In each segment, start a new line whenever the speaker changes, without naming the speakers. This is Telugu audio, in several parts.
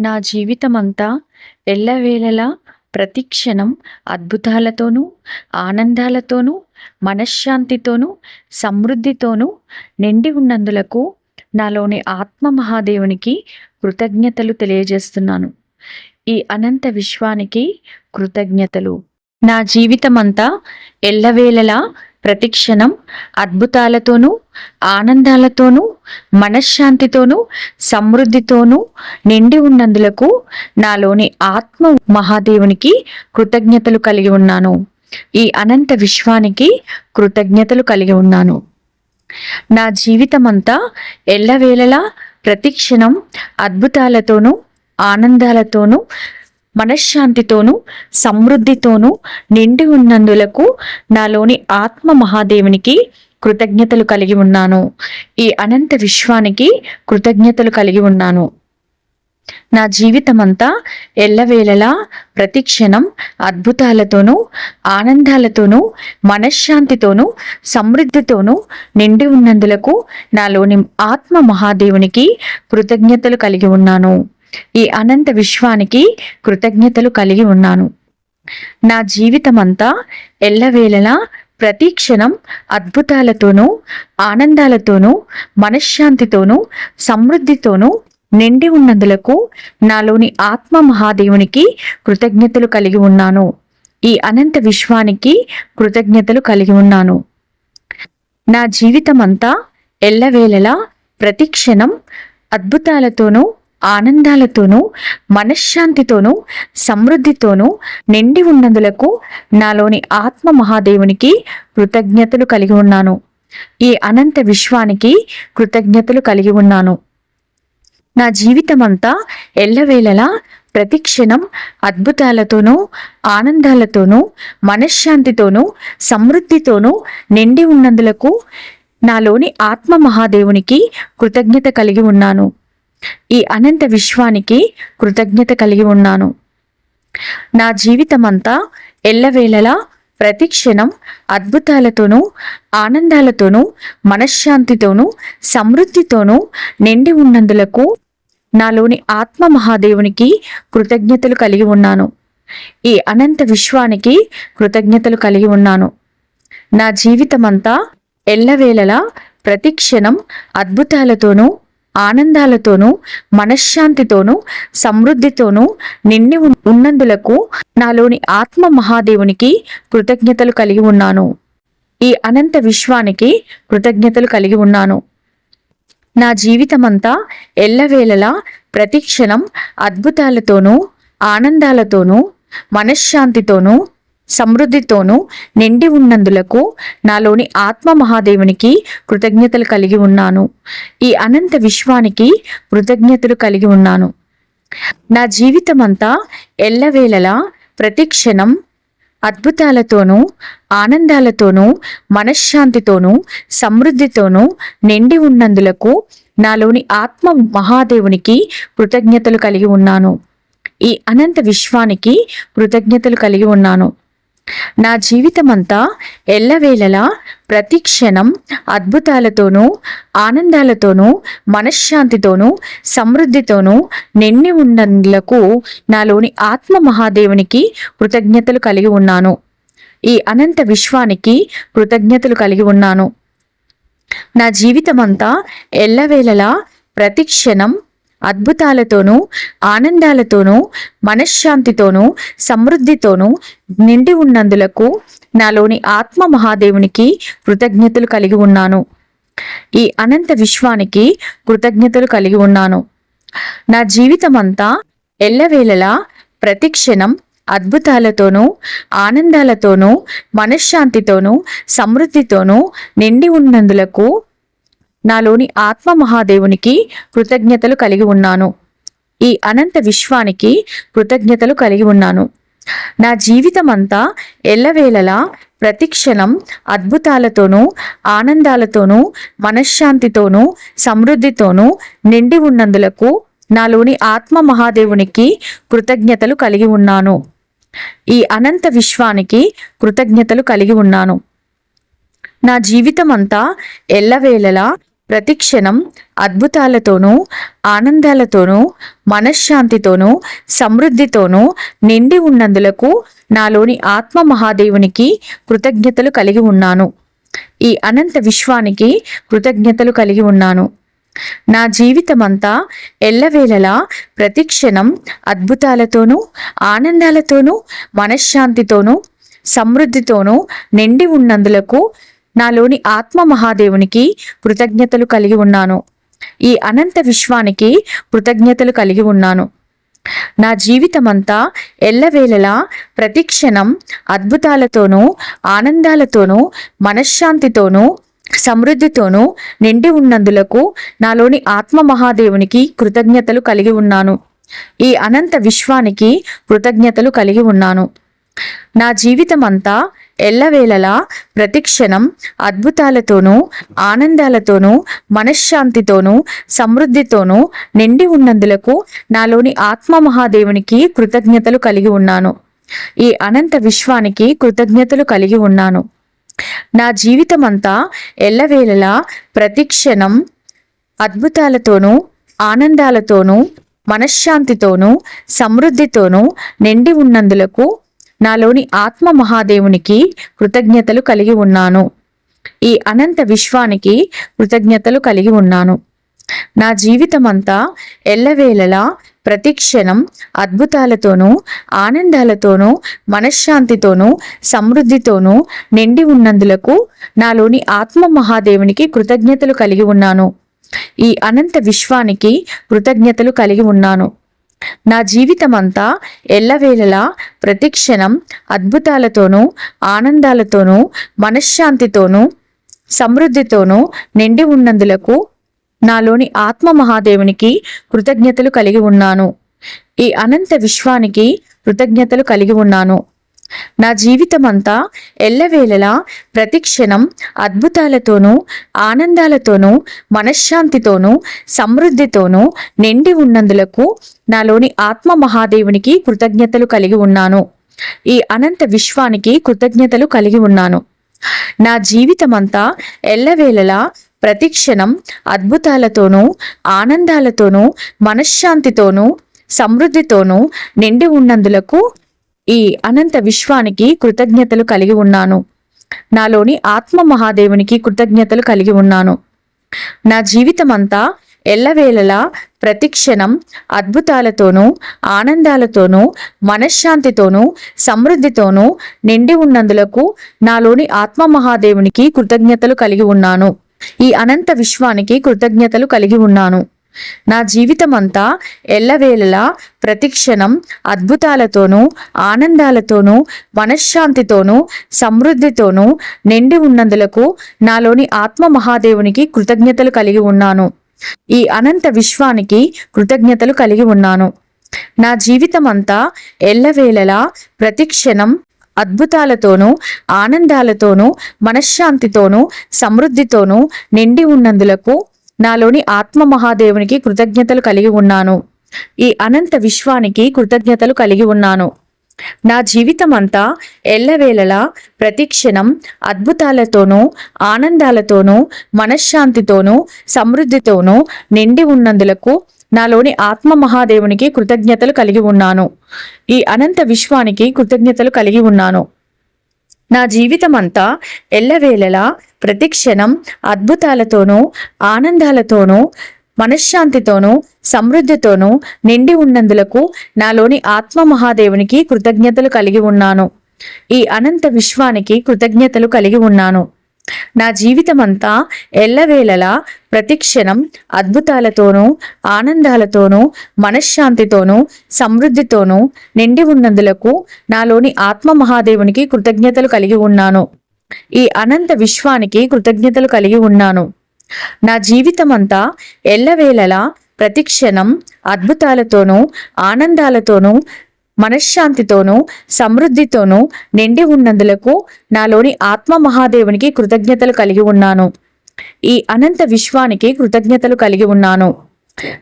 నా జీవితమంతా ఎల్లవేళలా ప్రతిక్షణం అద్భుతాలతోనూ ఆనందాలతోనూ మనశ్శాంతితోనూ సమృద్ధితోనూ నిండి ఉన్నందులకు నాలోని ఆత్మ మహాదేవునికి కృతజ్ఞతలు తెలియజేస్తున్నాను. ఈ అనంత విశ్వానికి కృతజ్ఞతలు. నా జీవితమంతా ఎల్లవేళలా ప్రతిక్షణం అద్భుతాలతోనూ ఆనందాలతోనూ మనశ్శాంతితోనూ సమృద్ధితోనూ నిండి ఉన్నందులకు నాలోని ఆత్మ మహాదేవునికి కృతజ్ఞతలు కలిగి ఉన్నాను. ఈ అనంత విశ్వానికి కృతజ్ఞతలు కలిగి ఉన్నాను. నా జీవితమంతా ఎల్లవేళలా ప్రతిక్షణం అద్భుతాలతోనూ ఆనందాలతోనూ మనశ్శాంతితోనూ సమృద్ధితోనూ నిండి ఉన్నందులకు నాలోని ఆత్మ మహాదేవునికి కృతజ్ఞతలు కలిగి ఉన్నాను. ఈ అనంత విశ్వానికి కృతజ్ఞతలు కలిగి ఉన్నాను. నా జీవితమంతా ఎల్లవేళలా ప్రతిక్షణం అద్భుతాలతోనూ ఆనందాలతోనూ మనశ్శాంతితోనూ సమృద్ధితోనూ నిండి ఉన్నందులకు నాలోని ఆత్మ మహాదేవునికి కృతజ్ఞతలు కలిగి ఉన్నాను. ఈ అనంత విశ్వానికి కృతజ్ఞతలు కలిగి ఉన్నాను. నా జీవితమంతా ఎల్లవేళలా ప్రతి క్షణం అద్భుతాలతోనూ ఆనందాలతోనూ మనశ్శాంతితోనూ సమృద్ధితోనూ నిండి ఉన్నందులకు నాలోని ఆత్మ మహాదేవునికి కృతజ్ఞతలు కలిగి ఉన్నాను. ఈ అనంత విశ్వానికి కృతజ్ఞతలు కలిగి ఉన్నాను. నా జీవితమంతా ఎల్లవేళలా ప్రతి క్షణం అద్భుతాలతోనూ ఆనందాలతోనూ మనశ్శాంతితోనూ సమృద్ధితోనూ నిండి ఉన్నందులకు నాలోని ఆత్మ మహాదేవునికి కృతజ్ఞతలు కలిగి ఉన్నాను. ఈ అనంత విశ్వానికి కృతజ్ఞతలు కలిగి ఉన్నాను. నా జీవితమంతా ఎల్లవేళలా ప్రతి క్షణం అద్భుతాలతోనూ ఆనందాలతోనూ మనశ్శాంతితోనూ సమృద్ధితోనూ నిండి ఉన్నందులకు నాలోని ఆత్మ మహాదేవునికి కృతజ్ఞత కలిగి ఉన్నాను. ఈ అనంత విశ్వానికి కృతజ్ఞత కలిగి ఉన్నాను. నా జీవితమంతా ఎల్లవేళలా ప్రతి క్షణం అద్భుతాలతోనూ ఆనందాలతోనూ మనశ్శాంతితోనూ సమృద్ధితోనూ నిండి ఉన్నందులకు నాలోని ఆత్మ మహాదేవునికి కృతజ్ఞతలు కలిగి ఉన్నాను. ఈ అనంత విశ్వానికి కృతజ్ఞతలు కలిగి ఉన్నాను. నా జీవితమంతా ఎల్లవేళలా ప్రతి క్షణం అద్భుతాలతోనూ ఆనందాలతోనూ మనశ్శాంతితోనూ సమృద్ధితోనూ నిండి ఉన్నందులకు నాలోని ఆత్మ మహాదేవునికి కృతజ్ఞతలు కలిగి ఉన్నాను. ఈ అనంత విశ్వానికి కృతజ్ఞతలు కలిగి ఉన్నాను. నా జీవితమంతా ఎల్లవేళలా ప్రతిక్షణం అద్భుతాలతోనూ ఆనందాలతోనూ మనశ్శాంతితోనూ సమృద్ధితోనూ నిండి ఉన్నందులకు నాలోని ఆత్మ మహాదేవునికి కృతజ్ఞతలు కలిగి ఉన్నాను. ఈ అనంత విశ్వానికి కృతజ్ఞతలు కలిగి ఉన్నాను. నా జీవితమంతా ఎల్లవేళలా ప్రతి క్షణం అద్భుతాలతోనూ ఆనందాలతోనూ మనశ్శాంతితోనూ సమృద్ధితోనూ నిండి ఉన్నందులకు నాలోని ఆత్మ మహాదేవునికి కృతజ్ఞతలు కలిగి ఉన్నాను. ఈ అనంత విశ్వానికి కృతజ్ఞతలు కలిగి ఉన్నాను. నా జీవితమంతా ఎల్లవేళలా ప్రతి క్షణం అద్భుతాలతోనూ ఆనందాలతోనూ మనశ్శాంతితోనూ సమృద్ధితోనూ నిండి ఉన్నందులకు నాలోని ఆత్మ మహాదేవునికి కృతజ్ఞతలు కలిగి ఉన్నాను. ఈ అనంత విశ్వానికి కృతజ్ఞతలు కలిగి ఉన్నాను. నా జీవితమంతా ఎల్లవేళలా ప్రతి క్షణం అద్భుతాలతోనూ ఆనందాలతోనూ మనశ్శాంతితోనూ సమృద్ధితోనూ నిండి ఉన్నందులకు నాలోని ఆత్మ మహాదేవునికి కృతజ్ఞతలు కలిగి ఉన్నాను. ఈ అనంత విశ్వానికి కృతజ్ఞతలు కలిగి ఉన్నాను. నా జీవితమంతా ఎల్లవేళలా ప్రతిక్షణం అద్భుతాలతోనూ ఆనందాలతోనూ మనశ్శాంతితోనూ సమృద్ధితోనూ నిండి ఉన్నందులకు నాలోని ఆత్మ మహాదేవునికి కృతజ్ఞతలు కలిగి ఉన్నాను. ఈ అనంత విశ్వానికి కృతజ్ఞతలు కలిగి ఉన్నాను. నా జీవితమంతా ఎల్లవేళలా ప్రతిక్షణం అద్భుతాలతోనూ ఆనందాలతోనూ మనశ్శాంతితోనూ సమృద్ధితోనూ నిండి ఉన్నందులకు నాలోని ఆత్మ మహాదేవునికి కృతజ్ఞతలు కలిగి ఉన్నాను. ఈ అనంత విశ్వానికి కృతజ్ఞతలు కలిగి ఉన్నాను. నా జీవితమంతా ఎల్లవేళలా ప్రతిక్షణం అద్భుతాలతోనూ ఆనందాలతోనూ మనశ్శాంతితోనూ సమృద్ధితోనూ నిండి ఉన్నందులకు నాలోని ఆత్మ మహాదేవునికి కృతజ్ఞతలు కలిగి ఉన్నాను. ఈ అనంత విశ్వానికి కృతజ్ఞతలు కలిగి ఉన్నాను. నా జీవితమంతా ఎల్లవేళలా ప్రతిక్షణం అద్భుతాలతోనూ ఆనందాలతోనూ మనశ్శాంతితోనూ సమృద్ధితోనూ నిండి ఉన్నందులకు నాలోని ఆత్మ మహాదేవునికి కృతజ్ఞతలు కలిగి ఉన్నాను. ఈ అనంత విశ్వానికి కృతజ్ఞతలు కలిగి ఉన్నాను. నా జీవితమంతా ఎల్లవేళలా ప్రతిక్షణం అద్భుతాలతోనూ ఆనందాలతోనూ మనశ్శాంతితోనూ సమృద్ధితోనూ నిండి ఉన్నందులకు నాలోని ఆత్మ మహాదేవునికి కృతజ్ఞతలు కలిగి ఉన్నాను. ఈ అనంత విశ్వానికి కృతజ్ఞతలు కలిగి ఉన్నాను. నా జీవితమంతా ఎల్లవేళలా ప్రతిక్షణం అద్భుతాలతోనూ ఆనందాలతోనూ మనశ్శాంతితోనూ సమృద్ధితోనూ నిండి ఉన్నందులకు నాలోని ఆత్మ మహాదేవునికి కృతజ్ఞతలు కలిగి ఉన్నాను. ఈ అనంత విశ్వానికి కృతజ్ఞతలు కలిగి ఉన్నాను. నా జీవితమంతా ఎల్లవేళలా ప్రతిక్షణం అద్భుతాలతోనూ ఆనందాలతోనూ మనశ్శాంతితోనూ సమృద్ధితోనూ నిండి ఉన్నందులకు నాలోని ఆత్మ మహాదేవునికి కృతజ్ఞతలు కలిగి ఉన్నాను. ఈ అనంత విశ్వానికి కృతజ్ఞతలు కలిగి ఉన్నాను. నా జీవితమంతా ఎల్లవేళలా ప్రతిక్షణం అద్భుతాలతోనూ ఆనందాలతోనూ మనశ్శాంతితోనూ సమృద్ధితోనూ నిండి ఉన్నందులకు నాలోని ఆత్మ మహాదేవునికి కృతజ్ఞతలు కలిగి ఉన్నాను. ఈ అనంత విశ్వానికి కృతజ్ఞతలు కలిగి ఉన్నాను. నా జీవితమంతా ఎల్లవేళలా ప్రతిక్షణం అద్భుతాలతోనూ ఆనందాలతోనూ మనశ్శాంతితోనూ సమృద్ధితోనూ నిండి ఉన్నందులకు నాలోని ఆత్మ మహాదేవునికి కృతజ్ఞతలు కలిగి ఉన్నాను. ఈ అనంత విశ్వానికి కృతజ్ఞతలు కలిగి ఉన్నాను. నా జీవితమంతా ఎల్లవేళలా ప్రతిక్షణం అద్భుతాలతోనూ ఆనందాలతోనూ మనశ్శాంతితోనూ సమృద్ధితోనూ నిండి ఉన్నందులకు నాలోని ఆత్మ మహాదేవునికి కృతజ్ఞతలు కలిగి ఉన్నాను. ఈ అనంత విశ్వానికి కృతజ్ఞతలు కలిగి ఉన్నాను. నా జీవితమంతా ఎల్లవేళలా ప్రతిక్షణం అద్భుతాలతోనూ ఆనందాలతోనూ మనశ్శాంతితోనూ సమృద్ధితోనూ నిండి ఉన్నందులకు ఈ అనంత విశ్వానికి కృతజ్ఞతలు కలిగి ఉన్నాను. నాలోని ఆత్మ మహాదేవునికి కృతజ్ఞతలు కలిగి ఉన్నాను. నా జీవితమంతా ఎల్లవేళలా ప్రతిక్షణం అద్భుతాలతోనూ ఆనందాలతోనూ మనశ్శాంతితోనూ సమృద్ధితోనూ నిండి ఉన్నందులకు నాలోని ఆత్మ మహాదేవునికి కృతజ్ఞతలు కలిగి ఉన్నాను. ఈ అనంత విశ్వానికి కృతజ్ఞతలు కలిగి ఉన్నాను. నా జీవితమంతా ఎల్లవేళలా ప్రతిక్షణం అద్భుతాలతోనూ ఆనందాలతోనూ మనశ్శాంతితోనూ సమృద్ధితోనూ నిండి ఉన్నందులకు నాలోని ఆత్మ మహాదేవునికి కృతజ్ఞతలు కలిగి ఉన్నాను. ఈ అనంత విశ్వానికి కృతజ్ఞతలు కలిగి ఉన్నాను. నా జీవితమంతా ఎల్లవేళలా ప్రతిక్షణం అద్భుతాలతోనూ ఆనందాలతోనూ మనశ్శాంతితోనూ సమృద్ధితోనూ నిండి ఉన్నందులకు నాలోని ఆత్మ మహాదేవునికి కృతజ్ఞతలు కలిగి ఉన్నాను. ఈ అనంత విశ్వానికి కృతజ్ఞతలు కలిగి ఉన్నాను. నా జీవితం అంతా ఎల్లవేళలా ప్రతిక్షణం అద్భుతాలతోనూ ఆనందాలతోనూ మనశ్శాంతితోనూ సమృద్ధితోనూ నిండి ఉన్నందులకు నాలోని ఆత్మ మహాదేవునికి కృతజ్ఞతలు కలిగి ఉన్నాను. ఈ అనంత విశ్వానికి కృతజ్ఞతలు కలిగి ఉన్నాను. నా జీవితమంతా ఎల్లవేళలా ప్రతిక్షణం అద్భుతాలతోనూ ఆనందాలతోనూ మనశ్శాంతితోనూ సమృద్ధితోనూ నిండి ఉన్నందులకు నాలోని ఆత్మ మహాదేవునికి కృతజ్ఞతలు కలిగి ఉన్నాను. ఈ అనంత విశ్వానికి కృతజ్ఞతలు కలిగి ఉన్నాను. నా జీవితమంతా ఎల్లవేళలా ప్రతిక్షణం అద్భుతాలతోనూ ఆనందాలతోనూ మనశ్శాంతితోనూ సమృద్ధితోనూ నిండి ఉన్నందులకు నాలోని ఆత్మ మహాదేవునికి కృతజ్ఞతలు కలిగి ఉన్నాను. ఈ అనంత విశ్వానికి కృతజ్ఞతలు కలిగి ఉన్నాను. నా జీవితమంతా ఎల్లవేళలా ప్రతిక్షణం అద్భుతాలతోనూ ఆనందాలతోనూ మనశ్శాంతితోనూ సమృద్ధితోనూ నిండి ఉన్నందులకు నాలోని ఆత్మ మహాదేవునికి కృతజ్ఞతలు కలిగి ఉన్నాను. ఈ అనంత విశ్వానికి కృతజ్ఞతలు కలిగి ఉన్నాను.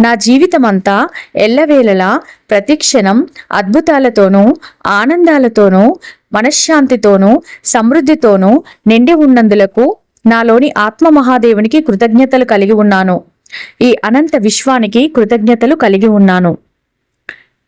నా జీవితమంతా ఎల్లవేళలా ప్రతిక్షణం అద్భుతాలతోనూ ఆనందాలతోనూ మనశ్శాంతితోనూ సమృద్ధితోనూ నిండి ఉన్నందులకు నాలోని ఆత్మ మహాదేవునికి కృతజ్ఞతలు కలిగి ఉన్నాను. ఈ అనంత విశ్వానికి కృతజ్ఞతలు కలిగి ఉన్నాను.